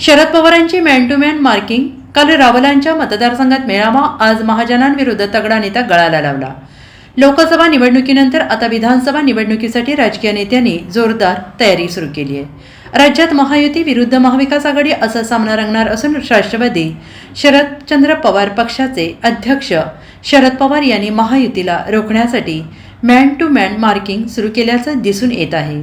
शरद पवारांची man to man marking काल रावलांच्या मतदारसंघात मेळावा आज महाजनांविरुद्ध तगडा नेता गळाला लावला. लोकसभा निवडणुकीनंतर आता विधानसभा निवडणुकीसाठी राजकीय नेत्यांनी जोरदार तयारी सुरू केली आहे. राज्यात महायुती विरुद्ध महाविकास आघाडी असा सामना रंगणार असून राष्ट्रवादी शरदचंद्र पवार पक्षाचे अध्यक्ष शरद पवार यांनी महायुतीला रोखण्यासाठी मॅन टू मॅन मार्किंग सुरू केल्याचं दिसून येत आहे.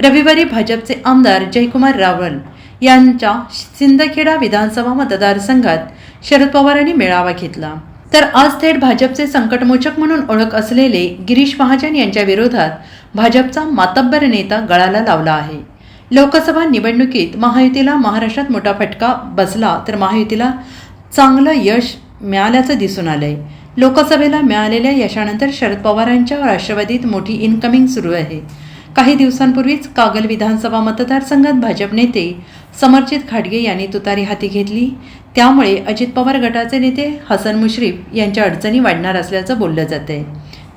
रविवारी भाजपचे आमदार जयकुमार रावल यांच्या सिंदखेडा विधानसभा मतदारसंघात शरद पवारांनी मेळावा घेतला. तर आज थेट भाजपचे संकटमोचक म्हणून ओळख असलेले गिरीश महाजन यांच्या विरोधात भाजपचा मातब्बर नेता गळाला लावला आहे. लोकसभा निवडणुकीत महायुतीला महाराष्ट्रात मोठा फटका बसला तर महायुतीला चांगलं यश मिळाल्याचं दिसून आलंय. लोकसभेला मिळालेल्या यशानंतर शरद पवारांच्या राष्ट्रवादीत मोठी इनकमिंग सुरू आहे. काही दिवसांपूर्वीच कागल विधानसभा मतदारसंघात भाजप नेते समरजित खाडगे यांनी तुतारी हाती घेतली. त्यामुळे अजित पवार गटाचे नेते हसन मुश्रीफ यांच्या अडचणी वाढणार असल्याचं बोललं जातंय.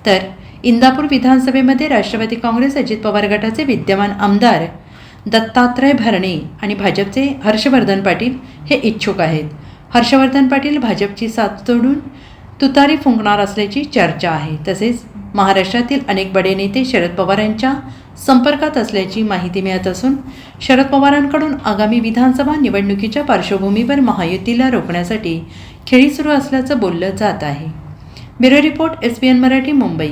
तर इंदापूर विधानसभेमध्ये राष्ट्रवादी काँग्रेस अजित पवार गटाचे विद्यमान आमदार दत्तात्रय भरणे आणि भाजपचे हर्षवर्धन पाटील हे इच्छुक आहेत. हर्षवर्धन पाटील भाजपची साथ सोडून तुतारी फुंकणार असल्याची चर्चा आहे. तसेच महाराष्ट्रातील अनेक बडे नेते शरद पवारांच्या संपर्कात असल्याची माहिती मिळत असून शरद पवारांकडून आगामी विधानसभा निवडणुकीच्या पार्श्वभूमीवर महायुतीला रोखण्यासाठी खेळी सुरू असल्याचं बोललं जात आहे. Bureau report S P N Marathi Mumbai.